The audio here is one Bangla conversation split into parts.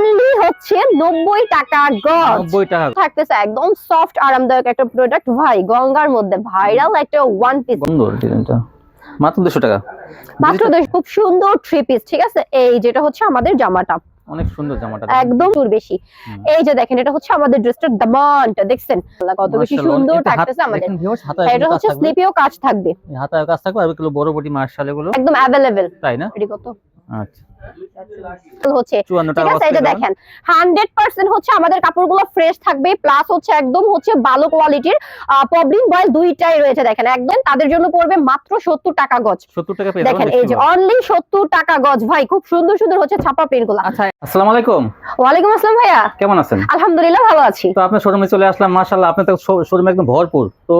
অনলি হচ্ছে নব্বই টাকা গজ। নব্বই টাকা থাকতেছে একদম সফট আরামদায়ক একটা প্রোডাক্ট ভাই গঙ্গার মধ্যে ভাইরাল একটা ওয়ান পিস সুন্দর ডিজাইনটা মাত্র দুশো টাকা। মাত্র খুব সুন্দর থ্রি পিস ঠিক আছে? এই যেটা হচ্ছে আমাদের জামাটা। অনেক সুন্দর জামাটা। একদম চুর বেশি। এই যে দেখেন এটা হচ্ছে আমাদের ড্রেসটার দামানটা দেখছেন? কত বেশি সুন্দর থাকতেছে আমাদের। দেখেন viewers, হাতায় এটা কাজ হচ্ছে থাকবে। স্লিপিও কাজ থাকবে। হাতায় কাজ থাকবে আর এগুলো বড় বডি মার্শাল এগুলো। একদম অ্যাভেলেবেল তাই না? এটি কত? আচ্ছা। হচ্ছে ঠিক টাকা আছে এই দেখেন হান্ড্রেড পার্সেন্ট হচ্ছে আমাদের কাপড়গুলো ফ্রেশ থাকবে প্লাস হচ্ছে একদম হচ্ছে ভালো কোয়ালিটির পবলিন বয়েল দুইটাই রয়েছে দেখেন একদম তাদের জন্য পড়বে মাত্র সত্তর টাকা গজ। সত্তর টাকা দেখেন এই যে অনলি সত্তর টাকা গজ ভাই খুব সুন্দর সুন্দর হচ্ছে ছাপা গুলা আচ্ছা আসসালামু আলাইকুম। ওয়ালাইকুম আসসালাম ভাইয়া। কেমন আছেন? আলহামদুলিল্লাহ ভালো আছি। তো আপনার শোরুমে চলে আসলাম মাশাআল্লাহ আপনি তো শোরুম একদম ভরপুর। তো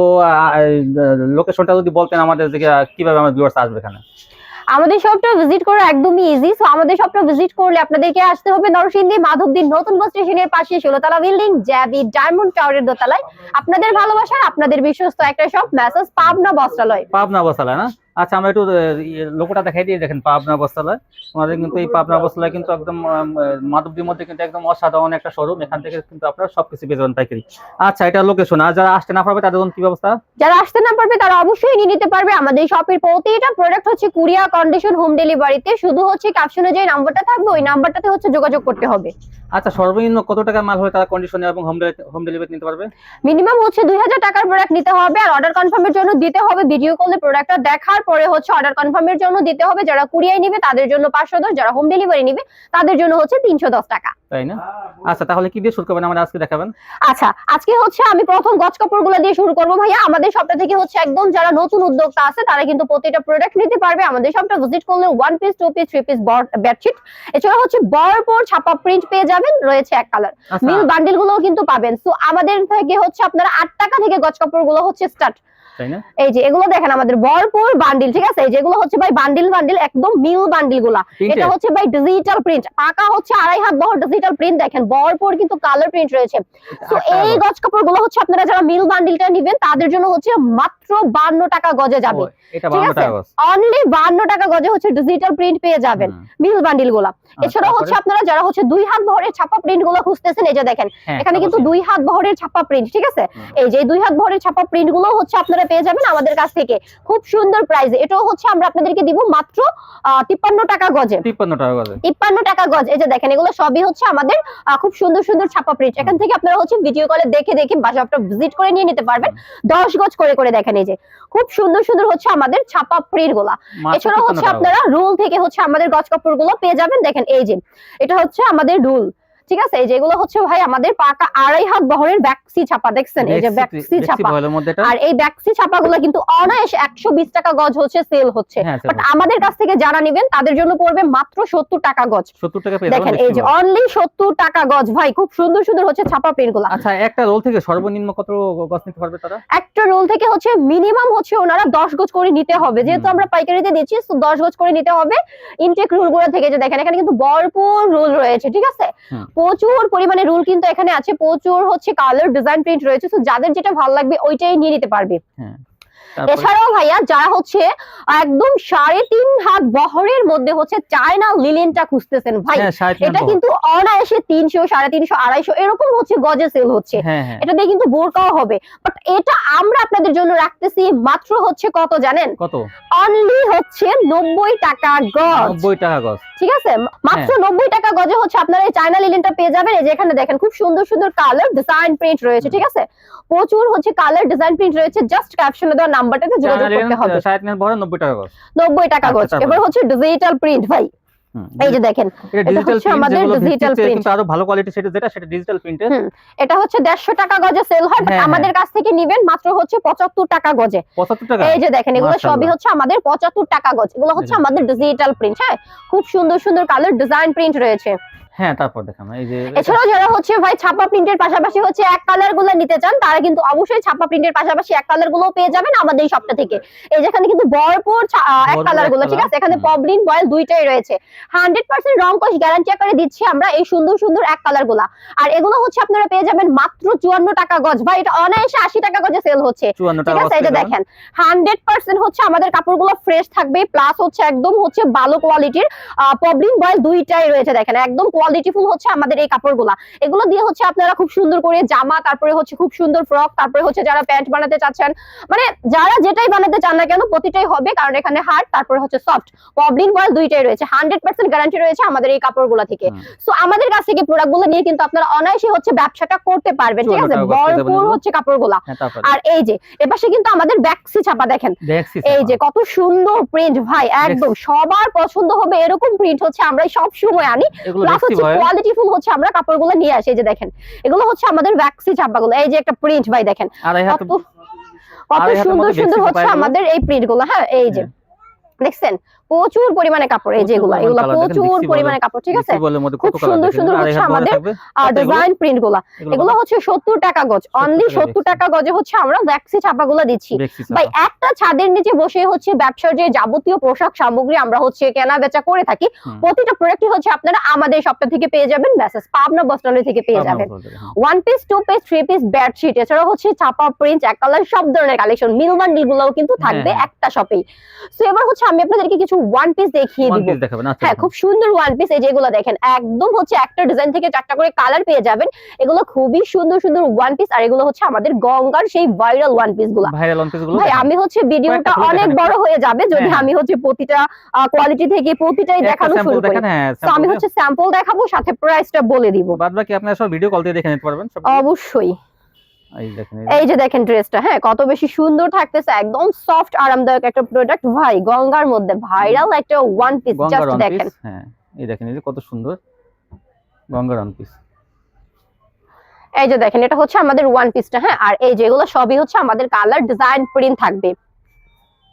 লোকেশনটা যদি বলতেন আমাদের দিকে কীভাবে আমার ভিউয়ার্স আসবে এখানে? আমাদের শপটা ভিজিট করা একদমই ইজি সো আমাদের শপটা ভিজিট করলে আপনাদেরকে আসতে হবে নরসিংদী মাধবদীর নতুন বাস স্টেশনের পাশে ষোলোতলা বিল্ডিং জ্যাবি ডায়মন্ড টাওয়ারের দোতলায়। আপনাদের ভালোবাসার, আপনাদের বিশ্বস্ত একটা শপ মেসেজ পাবনা বস্ত্রালয় পাবনা বস্ত্রালয় না? আচ্ছা আমরা একটু লোকটা দেখাই দিয়ে দেখেন পাবনা বস্তালায় আমাদের কিন্তু এই পাবনা বস্তালায় কিন্তু একদম মাধবদীর মধ্যে কিন্তু একদম অসাধারণ একটা শোরুম। এখান থেকে কিন্তু আপনারা সবকিছু পেয়ে যাবেন পাইকারি। আচ্ছা এটা লোকেশন আর যারা আসতে না পারবে, তাদের কি ব্যবস্থা? যারা আসতে না পারবে, তারা অবশ্যই নিয়ে নিতে পারবে আমাদের শপের প্রতিটা প্রোডাক্ট হচ্ছে কুরিয়া কন্ডিশন হোম ডেলিভারিতে শুধু হচ্ছে ক্যাপশনে যে নাম্বারটা থাকবে, ওই নাম্বারটাতে হচ্ছে যোগাযোগ করতে হবে। আচ্ছা সর্বনিম্ন কত টাকা মাল হলে তারা কন্ডিশনে এবং হোম হোম ডেলিভারি নিতে পারবে? মিনিমাম হচ্ছে দুই হাজার টাকার প্রোডাক্ট নিতে হবে আর অর্ডার কনফার্মের জন্য দিতে হবে ভিডিও কলে প্রোডাক্টটা দেখার পরে হচ্ছে অর্ডার কনফার্মের জন্য দিতে হবে। যারা কুরিয়ায় নিবে তাদের জন্য পাঁচশো দশ যারা হোম ডেলিভারি নিবে তাদের জন্য হচ্ছে তিনশো দশ টাকা। তাই না? আচ্ছা তাহলে কি দিয়ে শুরু করবেন? আমাদের আজকে দেখাবেন। আচ্ছা আজকে হচ্ছে আমি প্রথম গজ কাপড়গুলো দিয়ে শুরু করব ভাইয়া। আমাদের সবটা থেকে হচ্ছে একদম যারা নতুন উদ্যোক্তা আছে তারা কিন্তু প্রতিটা প্রোডাক্ট নিতে পারবে। আমাদের সবটা ভিজিট করলে one piece two piece three piece bedsheet এছাড়া হচ্ছে বরপর ছাপা প্রিন্ট পেয়ে যাবেন রয়েছে এক কালার মিল বান্ডিলগুলো কিন্তু পাবেন। তো আমাদের থেকে হচ্ছে আপনারা আট টাকা থেকে গজ কাপড়গুলো হচ্ছে স্টার্ট এই যে এগুলো দেখেন আমাদের ভরপুর বান্ডিল ঠিক আছে? এই যেগুলো হচ্ছে ভাই বান্ডিল বান্ডিল একদম মিল বান্ডিলগুলা। এটা হচ্ছে ভাই ডিজিটাল প্রিন্ট পাকা হচ্ছে আড়াই হাত বহর ডিজিটাল প্রিন্ট দেখেন ভরপুর কিন্তু কালার প্রিন্ট রয়েছে। তো এই গজ। কাপড়গুলো হচ্ছে আপনারা যারা মিল বান্ডিলটা নিবেন তাদের জন্য হচ্ছে মাত্র বান্ন টাকা গজে যাবে। ঠিক আছে? অনলি বান্ন টাকা গজে হচ্ছে ডিজিটাল প্রিন্ট পেয়ে যাবেন মিল বান্ডিলগুলা। এছাড়া হচ্ছে আপনারা যারা হচ্ছে দুই হাত বহরের ছাপা প্রিন্টগুলো খুঁজতেছেন এই যে দেখেন হ্যাঁ, এখানে কিন্তু দুই হাত বহরের ছাপা প্রিন্ট ঠিক আছে? এই যে দুই হাত বহরের ছাপা প্রিন্টগুলো হচ্ছে আপনারা পেয়ে যাবেন আমাদের কাছ থেকে। খুব সুন্দর প্রাইসে এটাও হচ্ছে আমরা আপনাদেরকে দিব মাত্র তিপ্পান্ন টাকা গজে। 53 টাকা গজে। তিপ্পান্ন টাকা গজ। এই যে দেখেন এগুলো সবই হচ্ছে আমাদের খুব সুন্দর সুন্দর ছাপা প্রিন্ট এখান থেকে আপনারা হচ্ছে ভিডিও কলে দেখে দেখে বাসাটা ভিজিট করে নিয়ে নিতে পারবেন। দশ গজ করে করে দেখেন এই যে। খুব সুন্দর সুন্দর হচ্ছে আমাদের ছাপা প্রিন্টগুলা। মাত্র এছাড়া হচ্ছে আপনারা রুল থেকে হচ্ছে আমাদের গজ কাপড়গুলো পেয়ে যাবেন। দেখেন এই যে এটা হচ্ছে আমাদের রুল ঠিক আছে? এই যেগুলো হচ্ছে ভাই আমাদের পাকা আড়াই হাত বহরের ব্যাকসি ছাপা দেখছেন? এই যে ব্যাকসি ছাপা। আর এই ব্যাকসি ছাপাগুলো কিন্তু অনায়াসে একশো বিশ টাকা গজ হচ্ছে সেল হচ্ছে। হ্যাঁ বাট আমাদের কাছ থেকে যারা নিবেন তাদের জন্য পড়বে মাত্র সত্তর টাকা গজ। 70 টাকা দেখেন এই যে অনলি সত্তর টাকা গজ ভাই খুব সুন্দর সুন্দর হচ্ছে ছাপা প্রিন্টগুলা আচ্ছা একটা রোল থেকে সর্বনিম্ন কত গজ নিতে পারবে তারা? একটা রোল থেকে হচ্ছে মিনিমাম হচ্ছে ওনারা দশ গজ করে নিতে হবে। যেহেতু আমরা পাইকারিতে দিচ্ছি তো দশ গজ করে নিতে হবে। ইনটেক রুলগুলো থেকে যে দেখেন এখানে কিন্তু ভরপুর রোল রয়েছে ঠিক আছে। প্রচুর পরিমাণে রুল কিন্তু এখানে আছে। প্রচুর হচ্ছে কালার ডিজাইন প্রিন্ট রয়েছে। তো যাদের যেটা ভালো লাগবে, ওইটাই নিয়ে নিতে পারবে। হ্যাঁ। এছাড়াও ভাইয়া যারা হচ্ছে একদম সাড়ে তিন হাত বহরের মধ্যে হচ্ছে চায়না লিলেনটা খুঁজতেছেন ভাই। হ্যাঁ এটা কিন্তু অনায়াসে তিনশো সাড়ে তিনশো আড়াইশো এরকম হচ্ছে গজে সেল হচ্ছে। হ্যাঁ হ্যাঁ। এটা দিয়ে কিন্তু বোরকাও হবে। বাট এটা আমরা আপনাদের জন্য রাখতেছি মাত্র হচ্ছে কত জানেন? কত? অনলি হচ্ছে নব্বই টাকা গজ। 90 টাকা গজ। ঠিক আছে? মাত্র। নব্বই টাকা গজে হচ্ছে আপনারা এই চায়না লিলেনটা পেয়ে যাবেন। এই যে এখানে দেখেন খুব সুন্দর সুন্দর কালার ডিজাইন প্রিন্ট রয়েছে ঠিক আছে? প্রচুর হচ্ছে কালার ডিজাইন প্রিন্ট রয়েছে জাস্ট ক্যাপশনে দেওয়া নাম্বারটাতে যোগাযোগ করতে হবে। সাড়ে তিন 90 টাকা গজ নব্বই টাকা আচ্ছা, গজ এবার হচ্ছে ডিজিটাল প্রিন্ট ভাই। এই যে দেখেন এটা ডিজিটাল হচ্ছে প্রিন্ট আমাদের ভিত্তিতে print। কিন্তু আরও ভালো কোয়ালিটি সেটা যেটা সেটা ডিজিটাল প্রিন্টের হুম, এটা হচ্ছে দেড়শো টাকা গজে সেল হয় but হ্যাঁ, আমাদের কাছ থেকে নিবেন মাত্র হচ্ছে পঁচাত্তর টাকা গজে। 75 টাকা? এই যে দেখেন এগুলো সবই হচ্ছে আমাদের পঁচাত্তর টাকা গজ। এগুলো হচ্ছে আমাদের ডিজিটাল প্রিন্ট হ্যাঁ? খুব সুন্দর সুন্দর কালার ডিজাইন প্রিন্ট রয়েছে। হ্যাঁ তারপর দেখান। এই যে এছাড়াও যারা হচ্ছে ভাই ছাপা প্রিন্টের পাশাপাশি হচ্ছে এক কালারগুলো নিতে চান তারা কিন্তু অবশ্যই ছাপা প্রিন্টের পাশাপাশি এক কালারগুলো পেয়ে যাবেন আমাদের এই সপ্তাহ থেকে। এই যেখানে কিন্তু ভরপুর এক কালারগুলো ঠিক আছে? এখানে পবলিন বয়েল দুইটাই রয়েছে। হান্ড্রেড পার্সেন্ট রং কস গ্যারান্টি আকারে দিচ্ছি আমরা এই সুন্দর সুন্দর এক কালারগুলা। আর এগুলো হচ্ছে আপনারা পেয়ে যাবেন মাত্র চুয়ান্ন টাকা গজ। ভাই এটা অনায়াসে আশি টাকা গজে সেল হচ্ছে। ঠিক আছে? এই যে দেখেন হান্ড্রেড পার্সেন্ট হচ্ছে আমাদের কাপড়গুলো ফ্রেশ থাকবে প্লাস হচ্ছে একদম হচ্ছে ভালো কোয়ালিটির পবলিন বয়েল দুইটাই রয়েছে। দেখেন একদম কোয়ালিটি কোয়ালিটিফুল হচ্ছে আমাদের এই কাপড়গুলা। এগুলো দিয়ে হচ্ছে আপনারা খুব সুন্দর করে জামা তারপরে হচ্ছে খুব সুন্দর ফ্রক তারপরে হচ্ছে যারা প্যান্ট বানাতে চাচ্ছেন মানে যারা যেটাই বানাতে চান না কেন প্রতিটাই হবে কারণ এখানে হার্ড তারপরে হচ্ছে সফট পবলিন বয়েল দুইটাই রয়েছে। হান্ড্রেড পার্সেন্ট গ্যারান্টি রয়েছে আমাদের এই কাপড়গুলা থেকে। সো আমাদের কাছ থেকে প্রোডাক্টগুলো নিয়ে কিন্তু আপনারা অনায়াসে হচ্ছে ব্যবসাটা করতে পারবেন ঠিক আছে? ভরপুর হচ্ছে কাপড়গুলা। হ্যাঁ আর এই যে এপাশে কিন্তু আমাদের ব্যাক্সি ছাপা দেখেন। এই যে কত সুন্দর প্রিন্ট ভাই একদম সবার পছন্দ হবে এরকম প্রিন্ট হচ্ছে আমরা সব সময় আনি প্লাস হচ্ছে ভাই কোয়ালিটি ফুল হচ্ছে আমরা কাপড়গুলো নিয়ে আসি এই যে দেখেন। এগুলো হচ্ছে আমাদের ভ্যাক্সি ছাপাগুলো এই যে একটা প্রিন্ট ভাই দেখেন। কত কত সুন্দর সুন্দর হচ্ছে আমাদের এই প্রিন্টগুলো হ্যাঁ এই যে। দেখছেন? প্রচুর পরিমাণে কাপড় এই যে প্রচুর এগুলা প্রচুর পরিমাণে কাপড় ঠিক আছে? খুব সুন্দর সুন্দর হচ্ছে আমাদের, আর ডিজাইন প্রিন্টগুলা। এগুলো হচ্ছে সত্তর টাকা গজ। অনলি সত্তর টাকা গজে হচ্ছে আমরা ভ্যাক্সি ছাপাগুলো দিচ্ছি। ভাই একটা ছাদের নিচে বসে হচ্ছে ব্যবসার যে যাবতীয় পোশাক সামগ্রী আমরা হচ্ছে কেনা বেচা করে থাকি প্রতিটা প্রোডাক্টই হচ্ছে আপনারা আমাদের সপ্তাহ থেকে পেয়ে যাবেন মেসেজ পাবনা বস্ত্রালয় থেকে পেয়ে যাবেন। One piece two piece three piece bedsheet এছাড়াও হচ্ছে ছাপা প্রিন্ট এক কালার সব ধরনের কালেকশন মিলমান গুলোও কিন্তু থাকবে হ্যাঁ। একটা শপেই তো এবার হচ্ছে আমি আপনাদেরকে কিছু ওয়ান পিস দেখিয়ে দিব। আচ্ছা। হ্যাঁ খুব সুন্দর ওয়ান পিস এই যেগুলো দেখেন একদম হচ্ছে একটা ডিজাইন থেকে চারটা করে কালার পেয়ে যাবেন। এগুলো খুবই সুন্দর সুন্দর ওয়ান পিস আর এগুলো হচ্ছে আমাদের গঙ্গার সেই ভাইরাল ওয়ান পিসগুলা। ভাইরাল ওয়ান পিসগুলো ভাই আমি হচ্ছে ভিডিওটা অনেক বড় হয়ে যাবে যদি হ্যাঁ। আমি হচ্ছে প্রতিটা কোয়ালিটি থেকে প্রতিটাই দেখানো শুরু করি। হ্যাঁ, তো আমি হচ্ছে স্যাম্পল দেখাবো সাথে প্রাইসটা বলে দিব। বাদ বাকি আপনারা সব ভিডিও কল দিয়ে দেখে নিতে পারবেন অবশ্যই। এই যে দেখেন ড্রেসটা হ্যাঁ কত বেশি সুন্দর থাকতেছে একদম সফট আরামদায়ক একটা প্রোডাক্ট ভাই গঙ্গার মধ্যে ভাইরাল একটা ওয়ান পিস জাস্ট দেখেন। হ্যাঁ এই দেখেন এই যে কত সুন্দর গঙ্গার ওয়ান পিস এই যে দেখেন এটা হচ্ছে আমাদের ওয়ান পিসটা হ্যাঁ আর এই যেগুলো সবই হচ্ছে আমাদের কালার ডিজাইন প্রিন্ট থাকবে।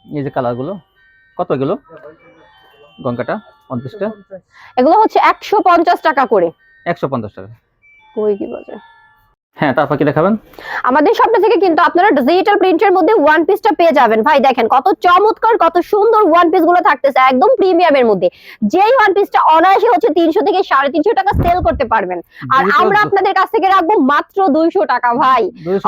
এই যে কালারগুলো কত এগুলো? গঙ্গাটা ওয়ান পিসটা এগুলো হচ্ছে একশো পঞ্চাশ টাকা করে। একশো পঞ্চাশ টাকা। কই কি বলে হ্যাঁ তারপর কি দেখাবেন? আমাদের শপটা থেকে কিন্তু আপনারা ডিজিটাল প্রিন্টের মধ্যে ওয়ান পিসটা পেয়ে যাবেন। ভাই দেখেন কত চমৎকার কত সুন্দর ওয়ান পিসগুলো থাকতেছে একদম প্রিমিয়ামের মধ্যে। যেই ওয়ান পিসটা অনায়াসে হচ্ছে তিনশো থেকে সাড়ে তিনশো টাকা সেল করতে পারবেন। আর আমরা আপনাদের কাছ থেকে রাখব মাত্র দুইশো টাকা ভাই।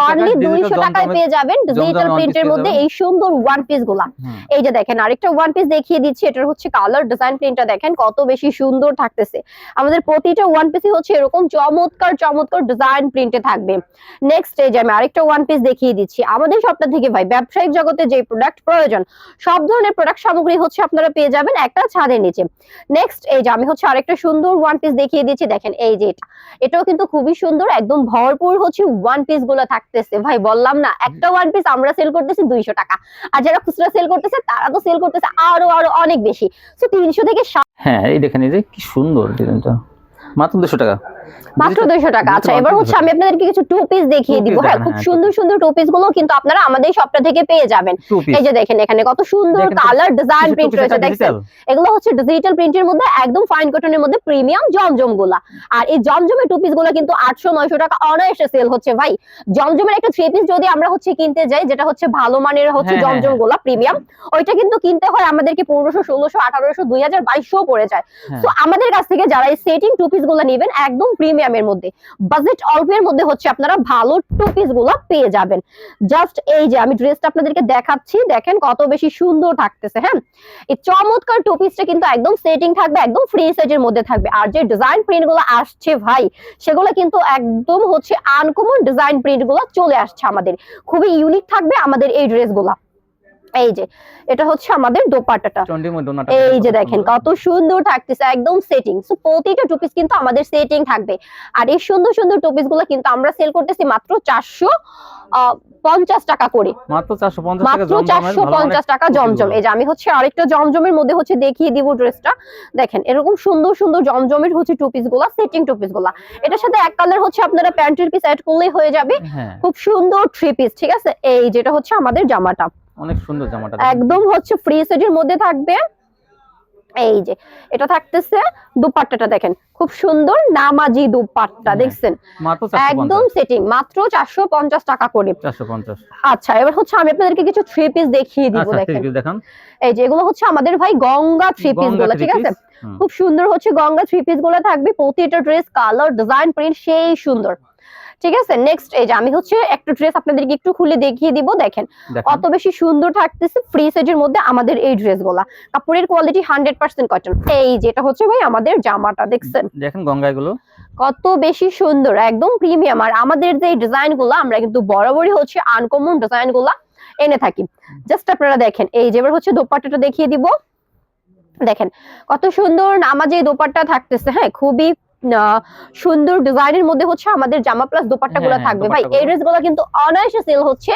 অনলি digital দুইশো টাকায় পেয়ে যাবেন ডিজিটাল প্রিন্টের মধ্যে এই সুন্দর ওয়ান পিসগুলা। এই যে দেখেন আরেকটা ওয়ান পিস দেখিয়ে দিচ্ছি এটার হচ্ছে কালার ডিজাইন প্রিন্টটা দেখেন কত বেশি সুন্দর থাকতেছে। আমাদের প্রতিটা ওয়ান পিসই হচ্ছে এরকম চমৎকার চমৎকার ডিজাইন প্রিন্টে থাকবে। নেক্সট এই যে আমি আরেকটা ওয়ান পিস দেখিয়ে দিচ্ছি। আমাদের সবটা থেকে ভাই ব্যবসায়িক জগতে যে প্রোডাক্ট প্রয়োজন সব ধরনের প্রোডাক্ট সামগ্রী হচ্ছে আপনারা পেয়ে যাবেন একটা ছাদের নিচে। নেক্সট এই যে আমি হচ্ছে আরেকটা সুন্দর ওয়ান পিস দেখিয়ে দিচ্ছি দেখেন এই যে এটা। এটাও কিন্তু খুবই সুন্দর একদম ভরপুর হচ্ছে ওয়ান পিসগুলো থাকতেছে। ভাই বললাম না একটা ওয়ান পিস আমরা সেল করতেছি দুইশো টাকা। আর যারা খুচরা সেল করতেছে তারা তো সেল করতেছে আরও আরও অনেক বেশি। তো তিনশো থেকে হ্যাঁ এই দেখেন এই যে কি সুন্দর ডিজাইনটা মাত্র দুশো টাকা। মাত্র Digital- দুইশো টাকা। আচ্ছা এবার হচ্ছে আমি আপনাদেরকে কিছু টু পিস দেখিয়ে দিব। হ্যাঁ খুব হ্যাঁ, সুন্দর সুন্দর টু পিসগুলো কিন্তু আপনারা আমাদের সবটা থেকে পেয়ে যাবেন। এই যে দেখেন এখানে কত সুন্দর কালার ডিজাইন প্রিন্ট রয়েছে। দেখছেন? এগুলো হচ্ছে ডিজিটাল প্রিন্টের মধ্যে একদম ফাইন কটনের মধ্যে প্রিমিয়াম জমজমগুলা আর এই জমজমের টু পিসগুলা কিন্তু আটশো নয়শো টাকা অনায়াসে সেল হচ্ছে ভাই। জমজমের একটা থ্রি পিস যদি আমরা হচ্ছে কিনতে যাই যেটা হচ্ছে ভালো মানের হচ্ছে হ্যাঁ, হ্যাঁ, জমজমগুলা প্রিমিয়াম ওইটা কিন্তু কিনতে হয় আমাদেরকে পনেরোশো ষোলোশো আঠারোশো দুই হাজার বাইশশো পড়ে যায়। হ্যাঁ। তো আমাদের কাছ থেকে যারা এই সেটিং টু পিস গুলো নেবেন একদম প্রিমিয়ামের মধ্যে। বাজেট অল্পের মধ্যে হচ্ছে আপনারা ভালো টু পিসগুলো পেয়ে যাবেন। জাস্ট এই যে আমি ড্রেসটা আপনাদেরকে দেখাচ্ছি, দেখেন কত বেশি সুন্দর থাকতেছে হ্যাঁ? এই চমৎকার টু পিসটা কিন্তু একদম সেটিং থাকবে, একদম ফ্রি সাইজের মধ্যে থাকবে। আর যে ডিজাইন প্রিন্টগুলো আসছে ভাই, সেগুলো কিন্তু একদম হচ্ছে আনকমন ডিজাইন প্রিন্টগুলো চলে আসছে আমাদের। খুবই ইউনিক থাকবে আমাদের এই ড্রেসগুলা। এই যে এটা হচ্ছে আমাদের দোপাট্টাটা। এই যে দেখেন কত সুন্দর থাকতেছে একদম সেটিং সো প্রতিটা টুপিস কিন্তু আমাদের সেটিং থাকবে। আর এই সুন্দর সুন্দর টুপিসগুলো কিন্তু আমরা সেল করতেছি মাত্র চারশো পঞ্চাশ টাকা করে। মাত্র চারশো পঞ্চাশ টাকা। জমজম। এই যে আমি হচ্ছে আরেকটা জমজমের মধ্যে হচ্ছে দেখিয়ে দিব ড্রেসটা। দেখেন এরকম সুন্দর সুন্দর জমজমের হচ্ছে টুপিসগুলা সেটিং টুপিসগুলা। এটার সাথে এক কালার হচ্ছে আপনারা প্যান্টের পিস অ্যাড করলেই হয়ে যাবে। হ্যাঁ। খুব সুন্দর থ্রি পিস ঠিক আছে? এই যেটা হচ্ছে আমাদের জামাটা। অনেক সুন্দর জামাটা একদম হচ্ছে ফ্রি সাইজের মধ্যে থাকবে। এই যে এটা থাকতেছে দুপাট্টাটা দেখেন। খুব সুন্দর নামাজি দুপাট্টা হ্যাঁ, দেখছেন? একদম সেটিং মাত্র চারশো পঞ্চাশ টাকা করে। চারশো পঞ্চাশ। আচ্ছা এবার হচ্ছে আমি আপনাদেরকে কিছু থ্রি পিস দেখিয়ে দিব আচ্ছা দেখেন। এই যে এগুলো হচ্ছে আমাদের ভাই গঙ্গা থ্রি পিসগুলো ঠিক আছে? খুব সুন্দর হচ্ছে গঙ্গা থ্রি পিসগুলো থাকবে। প্রতিটা ড্রেস কালার ডিজাইন প্রিন্ট সেই সুন্দর। ঠিক আছে? নেক্সট এই যে আমি হচ্ছে একটা ড্রেস আপনাদেরকে একটু খুলে দেখিয়ে দিব দেখেন। কত বেশি সুন্দর থাকতেছে ফ্রি সাইজের মধ্যে আমাদের এই ড্রেসগুলা। কাপড়ের কোয়ালিটি হান্ড্রেড পার্সেন্ট কটন এই যেটা হচ্ছে ভাই আমাদের জামাটা দেখছেন? দেখেন গঙ্গায়গুলো। কত বেশি সুন্দর একদম প্রিমিয়াম আর আমাদের যে ডিজাইনগুলা আমরা কিন্তু বরাবরই হচ্ছে আনকমন ডিজাইনগুলা এনে থাকি। জাস্ট আপনারা দেখেন এই যে এবার হচ্ছে দোপাট্টাটা দেখিয়ে দিব। দেখেন কত সুন্দর নামাজে দোপাট্টা থাকতেছে হ্যাঁ? খুবই সুন্দর ডিজাইনের মধ্যে হচ্ছে আমাদের জামা প্লাস দোপাট্টা গুলো থাকবে। ভাই এই ড্রেসগুলো কিন্তু অনায়াসে সেল হচ্ছে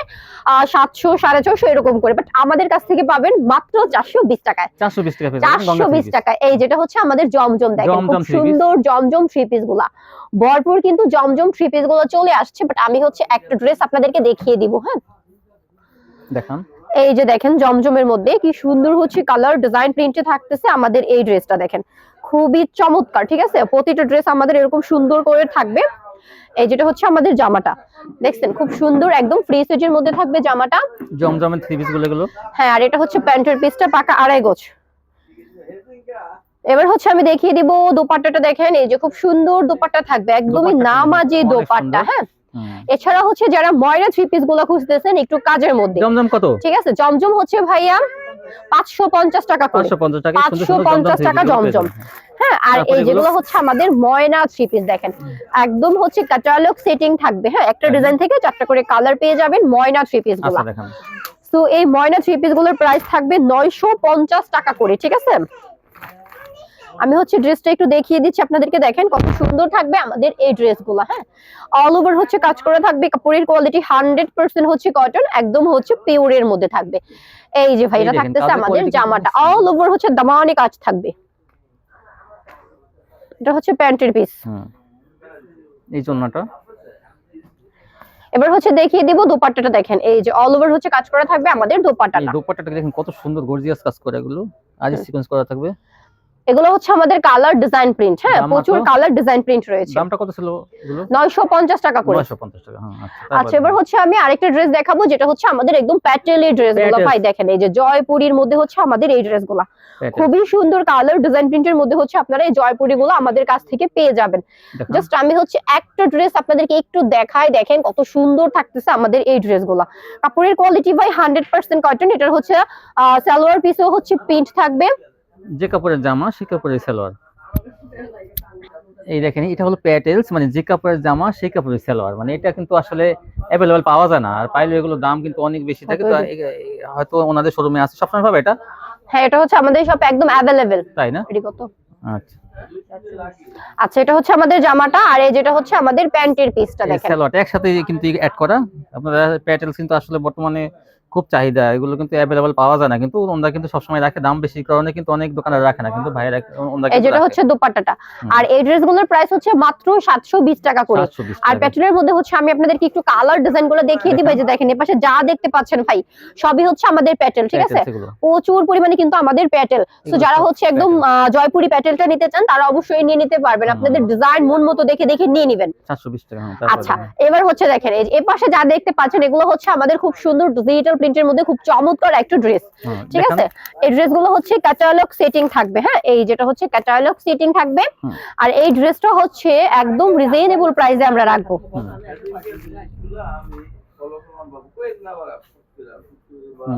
সাতশো সাড়ে ছশো এরকম করে। বাট আমাদের কাছ থেকে পাবেন মাত্র চারশো বিশ টাকায়। চারশো বিশ টাকা চারশো বিশ টাকা এই যেটা হচ্ছে আমাদের জমজম দেখেন খুব সুন্দর জমজম থ্রি পিসগুলা। ভরপুর কিন্তু জমজম থ্রি পিসগুলো চলে আসছে বাট আমি হচ্ছে একটা ড্রেস আপনাদেরকে দেখিয়ে দিব হ্যাঁ। দেখান। এই যে দেখেন জমজমের মধ্যে কি সুন্দর হচ্ছে কালার ডিজাইন প্রিন্টে থাকতেছে আমাদের এই ড্রেসটা দেখেন। খুবই চমৎকার ঠিক আছে? প্রতিটা ড্রেস আমাদের এরকম সুন্দর করে থাকবে। এই যেটা হচ্ছে আমাদের জামাটা। দেখছেন খুব সুন্দর একদম ফ্রি সাইজের মধ্যে থাকবে জামাটা। জমজমের থ্রি পিসগুলো এগুলো? হ্যাঁ আর এটা হচ্ছে প্যান্টের পিসটা পাকা আড়াই গোছ এবার হচ্ছে আমি দেখিয়ে দিব দোপাট্টাটা দেখেন এই যে খুব সুন্দর দোপাট্টা থাকবে। একদমই নামাজি দোপাট্টা হ্যাঁ? এছাড়া হচ্ছে যারা ময়রা থ্রি পিসগুলো খুঁজতেছেন একটু কাজের মধ্যে। জমজম কত? ঠিক আছে জমজম হচ্ছে ভাইয়া পাঁচশো পঞ্চাশ টাকা পাঁচশো পঞ্চাশ টাকা সুন্দর 550 সুন্দর জমজম three টাকা piece গুলো পেয়ে জমজম। হ্যাঁ আর এই যেগুলো হচ্ছে আমাদের ময়না থ্রি পিস দেখেন। একদম হচ্ছে ক্যাটালগ সেটিং থাকবে হ্যাঁ একটা হ্যাঁ। ডিজাইন থেকে চারটা করে কালার পেয়ে যাবেন ময়না থ্রি পিসগুলো। আচ্ছা তো এই ময়না থ্রি পিসগুলোর প্রাইস থাকবে নয়শো পঞ্চাশ টাকা করে ঠিক আছে? আমি হচ্ছে ড্রেসটা একটু দেখিয়ে দিচ্ছি আপনাদেরকে দেখেন কত সুন্দর থাকবে আমাদের এই ড্রেসগুলো হ্যাঁ? অল ওভার হচ্ছে কাজ করা থাকবে কাপড়ের কোয়ালিটি হান্ড্রেড পার্সেন্ট হচ্ছে কটন একদম হচ্ছে পিওরের মধ্যে থাকবে। এই যে ভাই এই এটা থাকতেছে আমাদের জামাটা। অল ওভার হচ্ছে দামানি কাজ থাকবে। এটা হচ্ছে প্যান্টের পিস এই জন্যটা এবার হচ্ছে দেখিয়ে দিব দোপাট্টাটা দেখেন। এই যে অল ওভার হচ্ছে কাজ করা থাকবে আমাদের দোপাট্টাটা। দোপাট্টাটা দেখেন কত সুন্দর গর্জিয়াস কাজ করে এগুলো। আজ সিকোয়েন্স করা থাকবে। এগুলো হচ্ছে আমাদের কালার ডিজাইন প্রিন্ট হ্যাঁ? প্রচুর কালার ডিজাইন প্রিন্ট রয়েছে। দামটা কত ছিল এগুলো? নয়শো পঞ্চাশ টাকা করে। নয়শো পঞ্চাশ টাকা হ্যাঁ আচ্ছা আচ্ছা এবার হচ্ছে আমি আরেকটা ড্রেস দেখাবো যেটা হচ্ছে আমাদের একদম প্যাটেলের ড্রেসগুলো। প্যাটেল। ভাই দেখেন এই যে জয়পুরীর মধ্যে হচ্ছে আমাদের এই ড্রেসগুলা। খুবই সুন্দর কালার ডিজাইন প্রিন্টের মধ্যে হচ্ছে আপনারা এই জয়পুরি গুলো আমাদের কাছ থেকে পেয়ে যাবেন। জাস্ট আমি হচ্ছে একটা ড্রেস আপনাদেরকে একটু দেখাই দেখেন কত সুন্দর থাকতেছে আমাদের এই ড্রেসগুলা। কাপড়ের কোয়ালিটি ভাই হান্ড্রেড পার্সেন্ট কটন এটার হচ্ছে সালোয়ার পিসও হচ্ছে প্রিন্ট থাকবে। যে কাপড়ের জামা সে কাপড়ের সালোয়ার। এই দেখেন এটা হলো প্যাটেলস মানে যে কাপড়ের জামা সেই কাপড়ের সালোয়ার। মানে এটা কিন্তু আসলে অ্যাভেলেবল পাওয়া যায় না। আর পাইলে এগুলো দাম কিন্তু অনেক বেশি থাকে। তো হয়তো ওনাদের শোরুমে আছে। সবসময় পাবে এটা? হ্যাঁ এটা হচ্ছে আমাদের সব একদম অ্যাভেলেবেল তাই না? এটি কত? আচ্ছা। আচ্ছা এটা হচ্ছে আমাদের জামাটা। আর এই যেটা হচ্ছে আমাদের প্যান্টের পিসটা দেখেন। সালোয়ারটা একসাথে কিন্তু অ্যাড করা। আপনারা প্যাটেলস কিন্তু আসলে বর্তমানে খুব চাহিদা এগুলো কিন্তু অ্যাভেলেবল পাওয়া যায় না। কিন্তু ওনারা কিন্তু সবসময় রাখে দাম বেশি কারণে কিন্তু অনেক দোকানে রাখে না কিন্তু ভাইরা ওনারা এই কিন্তু যেটা হচ্ছে দোপাট্টাটা। আর এই ড্রেসগুলোর প্রাইস হচ্ছে মাত্র সাতশো বিশ টাকা করে। আর। প্যাটেলের মধ্যে হচ্ছে আমি আপনাদেরকে একটু কালার ডিজাইনগুলো দেখিয়ে দিব এই যে দেখেন এপাশে যা দেখতে পাচ্ছেন ভাই সবই হচ্ছে আমাদের প্যাটেল ঠিক আছে? প্রচুর পরিমাণে কিন্তু আমাদের প্যাটেল। এগুলো যারা হচ্ছে একদম জয়পুরি প্যাটেলটা নিতে চান তারা অবশ্যই নিয়ে নিতে পারবেন। আপনাদের ডিজাইন মন মতো দেখে দেখে নিয়ে নেবেন। 720 টাকা হ্যাঁ, আচ্ছা হ্যাঁ। এবার হচ্ছে দেখেন এই যে এপাশে যা দেখতে পাচ্ছেন এগুলো হচ্ছে আমাদের খুব সুন্দর ডিজিটাল প্রিন্টের মধ্যে খুব চমৎকার একটা ড্রেস হ্যাঁ, ঠিক আছে? এই ড্রেসগুলো হচ্ছে ক্যাটালগ সেটিং থাকবে হ্যাঁ? এই যেটা হচ্ছে ক্যাটালগ সেটিং থাকবে। আর এই ড্রেসটা হচ্ছে একদম রিজনেবল প্রাইসে আমরা রাখব।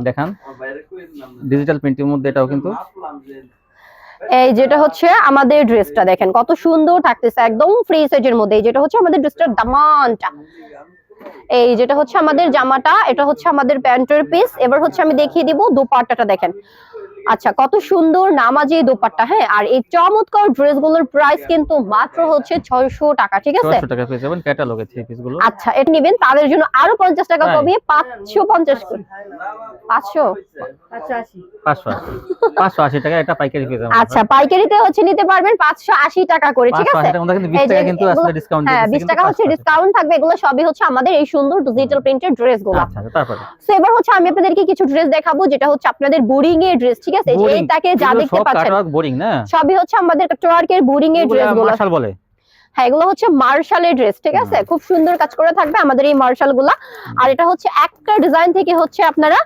দেখান। ডিজিটাল প্রিন্টের মধ্যে এটাও কিন্তু। এই যেটা হচ্ছে আমাদের ড্রেসটা দেখেন কত সুন্দর থাকতেছে একদম ফ্রি সাইজের মধ্যে। এই যেটা হচ্ছে আমাদের ড্রেসটার দামানটা। এই যেটা হচ্ছে আমাদের জামাটা, এটা হচ্ছে আমাদের প্যান্টের পিস এবার হচ্ছে আমি দেখিয়ে দিব দুপাট্টাটা, দেখেন। আচ্ছা কত সুন্দর নামাজি দোপাট্টা হ্যাঁ? আর এই চমৎকার ড্রেসগুলোর প্রাইস কিন্তু মাত্র হচ্ছে ছয়শো টাকা ঠিক আছে? 600 টাকা পেয়ে যাবেন ক্যাটালগে থ্রি পিসগুলো। আচ্ছা এটা নিবেন তাদের জন্য আরও পঞ্চাশ টাকা কমিয়ে পাঁচশো পঞ্চাশ করে। পাঁচশো? 580 580 টাকা এটা পাইকারি পেয়ে যাবেন। আচ্ছা পাইকারিতে হচ্ছে নিতে পারবেন পাঁচশো আশি টাকা করে ঠিক আছে? 580 টাকা কিন্তু 20 টাকা কিন্তু আসলে ডিসকাউন্ট হ্যাঁ বিশ টাকা হচ্ছে ডিসকাউন্ট থাকবে এগুলো সবই হচ্ছে আমাদের এই সুন্দর ডিজিটাল প্রিন্টের ড্রেসগুলো। আচ্ছা তারপরে। এবার হচ্ছে আমি আপনাদেরকে কিছু ড্রেস দেখাবো যেটা হচ্ছে আপনাদের বোরিং এর ড্রেস ঠিক আছে এই এইটাকে যা দেখতে পাচ্ছেন। সবই হচ্ছে আমাদের কাটওয়ার্কের বোরিং এর ড্রেস মার্শাল বলে। হ্যাঁ এগুলো হচ্ছে মার্শালের ড্রেস ঠিক আছে? খুব সুন্দর কাজ করে থাকবে আমাদের এই মার্শালগুলা আর এটা হচ্ছে একটা ডিজাইন থেকে হচ্ছে আপনারা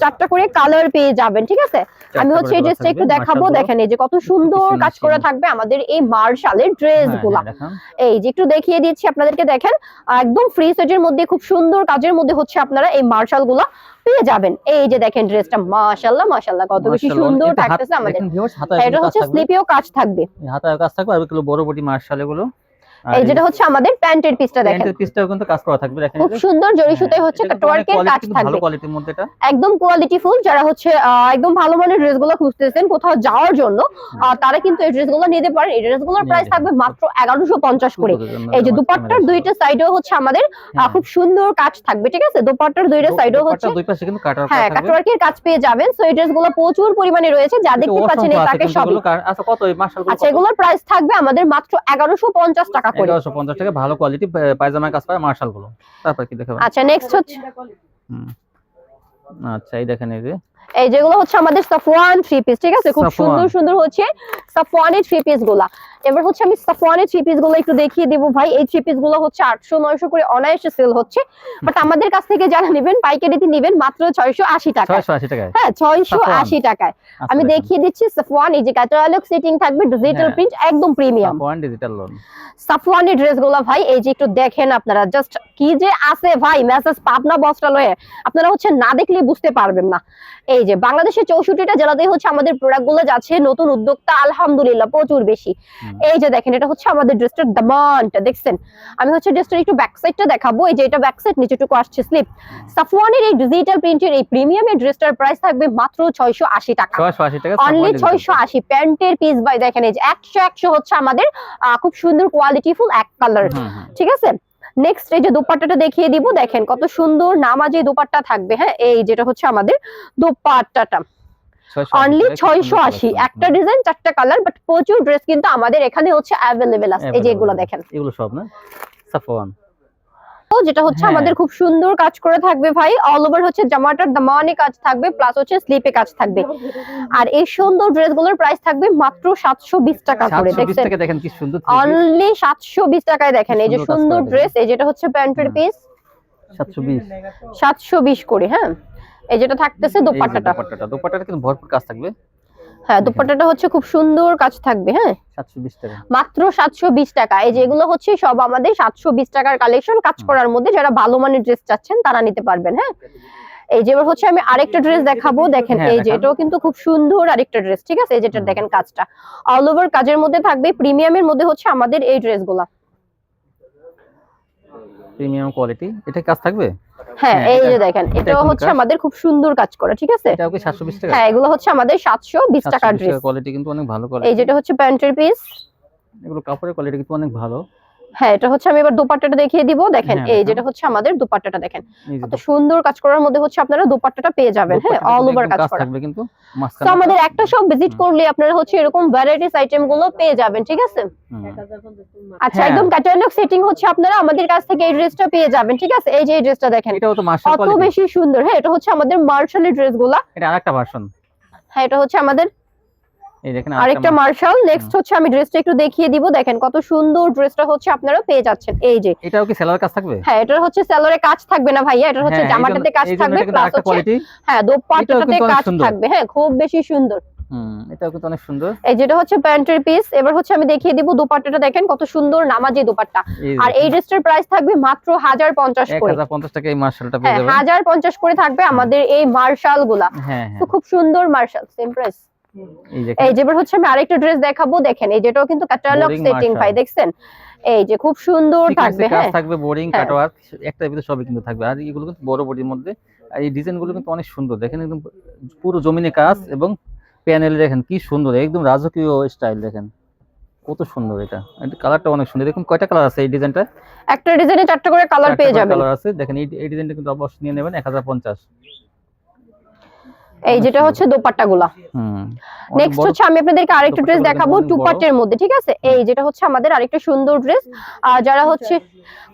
চারটা করে কালার পেয়ে যাবেন ঠিক আছে? আমি হচ্ছে এই ড্রেসটা একটু দেখাবো। দেখেন এই যে কত সুন্দর কাজ করে থাকবে আমাদের এই মার্শালের ড্রেসগুলা এই যে একটু দেখিয়ে দিচ্ছি আপনাদেরকে দেখেন একদম ফ্রি সেটের মধ্যে খুব সুন্দর কাজের মধ্যে হচ্ছে আপনারা এই মার্শালগুলা পেয়ে যাবেন। এই যে দেখেন ড্রেসটা মাশাআল্লাহ মাশাআল্লাহ কত বেশি সুন্দর থাকতেছে আমাদের। এটা হচ্ছে। স্লিপেও কাজ থাকবে। হাতায় কাজ থাকবে আর এগুলো বড় বডি আর এই যেটা হচ্ছে আমাদের প্যান্টের পিসটা দেখেন। প্যান্টের পিসটাও কিন্তু কাজ করা থাকবে দেখেন খুব সুন্দর জরি সুতায় হ্যাঁ, হচ্ছে কাটওয়ার্কের কাজ কিন্তু ভালো কোয়ালিটির মধ্যে এটা। একদম কোয়ালিটিফুল যারা হচ্ছে একদম ভালো মানের ড্রেসগুলো খুঁজতেছেন কোথাও যাওয়ার জন্য তারা কিন্তু এই ড্রেসগুলো নিতে পারেন। এই ড্রেসগুলোর প্রাইস থাকবে মাত্র এগারোশো পঞ্চাশ করে। এই যে দুপাট্টার দুইটা সাইডেও হচ্ছে আমাদের হ্যাঁ। খুব সুন্দর কাজ থাকবে ঠিক আছে? দুপাট্টার দুইটা সাইডেও হচ্ছে দুই পাশে কিন্তু কাটার হ্যাঁ থাকবে। কাটওয়ার্কের কাজ পেয়ে যাবেন। সো এই ড্রেসগুলো প্রচুর পরিমাণে রয়েছে যা দেখতে পাচ্ছেন এই তাকে এগুলো। আচ্ছা কত এই মার্শাল আচ্ছা এগুলোর প্রাইস থাকবে আমাদের মাত্র এগারোশো পঞ্চাশ টাকা। করে। এগারোশো পঞ্চাশ টাকা ভালো কোয়ালিটি পায়জামা কাজ পায় মার্শালগুলো তারপর কি দেখাবো আচ্ছা নেক্সট হচ্ছে আচ্ছা এই দেখেন এই যে। এই যেগুলো হচ্ছে আমাদের সাফওয়ান থ্রি পিস ঠিক আছে? খুব সুন্দর সুন্দর হচ্ছে সাফওয়ানের থ্রি পিসগুলা এবার হচ্ছে আমি সাফওয়ানের থ্রি পিসগুলো একটু দেখিয়ে দিব ভাই। এই থ্রি পিসগুলো হচ্ছে আটশো নয়শো করে অনায়াসে সেল হচ্ছে। বাট আমাদের কাছ থেকে যারা নেবেন পাইকারিতে নেবেন মাত্র ছয়শো আশি টাকা হ্যাঁ ছয়শো। আশি টাকায়। আচ্ছা, আমি দেখিয়ে দিচ্ছি সাফওয়ান এই যে ক্যাটালগ সেটিং থাকবে ডিজিটাল হ্যাঁ। প্রিন্ট একদম প্রিমিয়াম সাফওয়ান ডিজিটাল লোন সাফওয়ানের ড্রেসগুলা ভাই এই যে একটু দেখেন আপনারা জাস্ট কি যে আছে ভাই মেসেজ পাবনা বস্ত্রা লয়ে আপনারা হচ্ছে না দেখলে বুঝতে পারবেন না। এই যে বাংলাদেশের চৌষট্টিটা জেলাতেই হচ্ছে আমাদের প্রোডাক্টগুলো যাচ্ছে নতুন উদ্যোক্তা আলহামদুলিল্লাহ প্রচুর বেশি। এই যে দেখেন এটা হচ্ছে আমাদের ড্রেসটার দামানটা দেখছেন? আমি হচ্ছে ড্রেসটার একটু ব্যাক সাইডটা দেখাবো। এই যে এটা ব্যাক সাইড নিচেটুকু আসছে স্লিপ সাফওয়ানের এই ডিজিটাল প্রিন্টের এই প্রিমিয়ামের ড্রেসটার প্রাইস থাকবে মাত্র ছয়শো আশি টাকা। ছয়শো আশি টাকা অনলি ছয়শো। আশি প্যান্টের পিস বাই দেখেন এই যে একশো একশো হচ্ছে আমাদের খুব সুন্দর কোয়ালিটিফুল এক কালার। ঠিক আছে? নেক্সট এই যে দুপাট্টাটা দেখিয়ে দিব দেখেন কত সুন্দর নামাজে দুপাট্টা থাকবে হ্যাঁ? এই যেটা হচ্ছে আমাদের দুপাট্টাটা। অনলি ছয়শো আশি। একটা ডিজাইন চারটা কালার বাট প্রচুর ড্রেস কিন্তু আমাদের এখানে হচ্ছে অ্যাভেলেবেল আছে। এই যে। এগুলো দেখেন। এগুলো সব না? সাফওয়ান। যেটা হচ্ছে হ্যাঁ। আমাদের খুব সুন্দর কাজ করে থাকবে ভাই। অল ওভার হচ্ছে জামাটার দামানে কাজ থাকবে প্লাস হচ্ছে স্লিপে কাজ থাকবে। আর এই সুন্দর ড্রেসগুলোর প্রাইস থাকবে মাত্র সাতশো বিশ টাকা করে 720 দেখেন কি সুন্দর অনলি সাতশো বিশ টাকায় দেখেন এই যে সুন্দর ড্রেস এই যেটা হচ্ছে প্যান্টের পিস 720 সাতশো বিশ। করে হ্যাঁ? এই যেটা থাকতেছে দোপাট্টাটা। দোপাট্টাটা দোপাট্টাটা কিন্তু ভরপুর কাজ থাকবে। হ্যাঁ দোপাট্টাটা হচ্ছে খুব সুন্দর কাজ থাকবে হ্যাঁ? 720 টাকা। মাত্র সাতশো বিশ টাকা। এই যেগুলো হচ্ছে সব আমাদের সাতশো বিশ টাকার কালেকশন কাজ করার মধ্যে যারা ভালো মানের ড্রেস চাচ্ছেন তারা নিতে পারবেন হ্যাঁ? এই যে হচ্ছে আমি আরেকটা ড্রেস দেখাবো দেখেন হ্যাঁ, এই যে এটাও কিন্তু খুব সুন্দর আরেকটা ড্রেস ঠিক আছে? এই যেটা দেখেন কাজটা। অল ওভার কাজের মধ্যে থাকবে প্রিমিয়ামের মধ্যে হচ্ছে আমাদের এই ড্রেসগুলা প্রিমিয়াম কোয়ালিটি এটা কাজ থাকবে? হ্যাঁ হ্যাঁ, এই যে দেখেন এটা এটাও হচ্ছে আমাদের খুব সুন্দর কাজ করা ঠিক আছে? এটাও কি 720 টাকা? হ্যাঁ এগুলো হচ্ছে আমাদের সাতশো বিশ টাকার ড্রেস কোয়ালিটি কিন্তু অনেক ভালো এই যেটা হচ্ছে প্যান্টের পিস এগুলো কাপড়ের কোয়ালিটি কিন্তু অনেক ভালো। হ্যাঁ এটা হচ্ছে আমি এবার দুপাট্টাটা দেখিয়ে দিব। দেখেন হ্যাঁ, এই যেটা হচ্ছে আমাদের দুপাট্টাটা দেখেন। কত সুন্দর কাজ করার মধ্যে হচ্ছে আপনারা দুপাট্টাটা পেয়ে যাবেন। হ্যাঁ অল ওভার কাজ করা। থাকবে কিন্তু তো আমাদের একটা সব ভিজিট করলে আপনারা হচ্ছে এরকম ভ্যারাইটিস আইটেমগুলো পেয়ে যাবেন ঠিক আছে। আচ্ছা হ্যাঁ। একদম ক্যাটালগ সেটিং হচ্ছে আপনারা আমাদের কাছ থেকে এই ড্রেসটা পেয়ে যাবেন ঠিক আছে? এই যে এই ড্রেসটা দেখেন এটাও তো মার্শাল কত বেশি সুন্দর। হ্যাঁ এটা হচ্ছে আমাদের মার্শালের ড্রেসগুলা। এটা আরেকটা ভার্সন হ্যাঁ এটা হচ্ছে আমাদের এই দেখেন আরেকটা মার্শাল নেক্সট হচ্ছে আমি ড্রেসটা একটু দেখিয়ে দিব। দেখেন কত সুন্দর ড্রেসটা হচ্ছে আপনারা পেয়ে যাচ্ছেন। এই যে। এটাও কি সেলার কাজ থাকবে? হ্যাঁ এটার হচ্ছে সেলরে কাজ থাকবে না ভাইয়া এটা হচ্ছে হ্যাঁ, জামাটাতে কাজ থাকবে প্লাস হচ্ছে হ্যাঁ দোপাট্টাতে কাজ থাকবে। হ্যাঁ খুব বেশি সুন্দর। এটাও কিন্তু অনেক সুন্দর। এই যেটা হচ্ছে প্যান্টের পিস এবার হচ্ছে আমি দেখিয়ে দিব দোপাট্টাটা। দেখেন কত সুন্দর নামাজি দোপাট্টা। আর এই ড্রেসটার প্রাইস থাকবে মাত্র হাজার পঞ্চাশ এক করে। হাজার পঞ্চাশ টাকা এই মার্শালটা পেয়ে হ্যাঁ যাবেন। হাজার পঞ্চাশ করে থাকবে আমাদের এই মার্শালগুলা হ্যাঁ। তো হ্যাঁ খুব সুন্দর মার্শাল সেম প্রাইস এই যে হচ্ছে আমি আরেকটা ড্রেস দেখাবো দেখেন এই যেটাও কিন্তু ক্যাটালগ সেটিং। ভাই দেখছেন? এই যে খুব সুন্দর থাকবে হ্যাঁ। থাকবে বোরিং। কাটওয়ার্ক একটা ভিতরে সবই কিন্তু থাকবে। আর এগুলো কিন্তু বড় বডির মধ্যে আর এই ডিজাইনগুলো কিন্তু অনেক সুন্দর। দেখেন একদম পুরো জমিনে কাজ এবং প্যানেল দেখেন কি সুন্দর একদম রাজকীয় স্টাইল দেখেন। কত সুন্দর এটা। কালারটা অনেক সুন্দর। দেখুন কয়টা কালার আছে এই ডিজাইনটা একটা ডিজাইনে চারটা করে কালার পেয়ে যাবেন। কালার আছে। দেখেন এই ডিজাইনটা কিন্তু অবশ্যই নিয়ে নেবেন এক হাজার পঞ্চাশ। এই যেটা হচ্ছে দোপাট্টা গুলা হুম নেক্সট হচ্ছে আমি আপনাদেরকে আরেকটা ড্রেস দেখাবো টু পার্টের মধ্যে ঠিক আছে? এই যেটা হচ্ছে আমাদের আরেকটা সুন্দর ড্রেস আর যারা হচ্ছে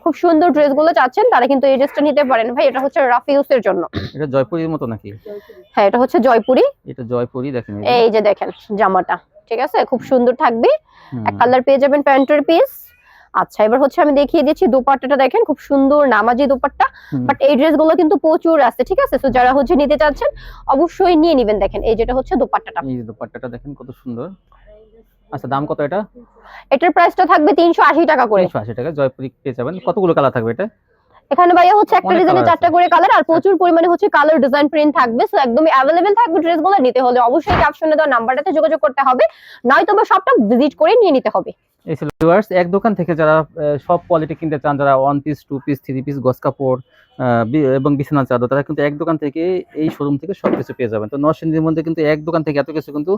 খুব সুন্দর ড্রেসগুলো চাচ্ছেন তারা কিন্তু এই ড্রেসটা নিতে পারেন। ভাই এটা হচ্ছে রাফ ইউজের জন্য। এটা জয়পুরির মতো নাকি? হ্যাঁ এটা হচ্ছে জয়পুরি। এটা জয়পুরি দেখেন এই যে। দেখেন জামাটা ঠিক আছে? খুব সুন্দর থাকবে। এক কালার পেয়ে যাবেন প্যান্টের পিস আচ্ছা এবার হচ্ছে আমি দেখিয়ে দিচ্ছি দোপাট্টাটা দেখেন খুব সুন্দর নামাজি দোপাট্টা। বাট এই ড্রেসগুলো কিন্তু প্রচুর আছে ঠিক আছে? তো যারা হচ্ছে নিতে চাচ্ছেন অবশ্যই নিয়ে নেবেন দেখেন এই যেটা হচ্ছে দোপাট্টাটা। এই দোপাট্টাটা দেখেন কত সুন্দর। আচ্ছা দাম কত এটা? এটার প্রাইসটা থাকবে তিনশো আশি টাকা করে। তিনশো আশি টাকা জয়পুরি পেয়ে যাবেন। কতগুলো কালার থাকবে এটা? এখানে ভাইয়া হচ্ছে একটা ডিজাইনে চারটা করে কালার আর প্রচুর পরিমাণে হচ্ছে কালার ডিজাইন প্রিন্ট থাকবে। সো একদমই অ্যাভেলেবেল থাকবে ড্রেসগুলো নিতে হলে অবশ্যই ক্যাপশনে দেওয়া নাম্বারটাতে যোগাযোগ করতে হবে। নয়তো বা সবটা ভিজিট করে নিয়ে নিতে হবে। ভিউয়ার্স এক দোকান থেকে যারা সব কোয়ালিটি কিনতে চান, যারা one piece two piece three piece গস কাপড় এবং বিছানা চাদর, তারা কিন্তু এক দোকান থেকে এই শোরুম থেকে সব কিছু পেয়ে যাবেন। তো নরসিংদীর মধ্যে কিন্তু এক দোকান থেকে এত কিছু কিন্তু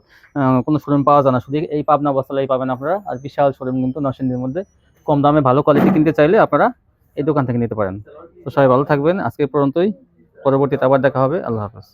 কোনো শোরুম পাওয়া যায় না। শুধু এই পাবনা বস্তালাই পাবেন আপনারা, আর বিশাল শোরুম কিন্তু নরসিংদীর মধ্যে। কম দামে ভালো কোয়ালিটি কিনতে চাইলে আপনারা এই দোকান থেকে নিতে পারেন। তো সবাই ভালো থাকবেন। আজকে পর্যন্তই। পরবর্তীতে আবার দেখা হবে। আল্লাহ হাফেজ।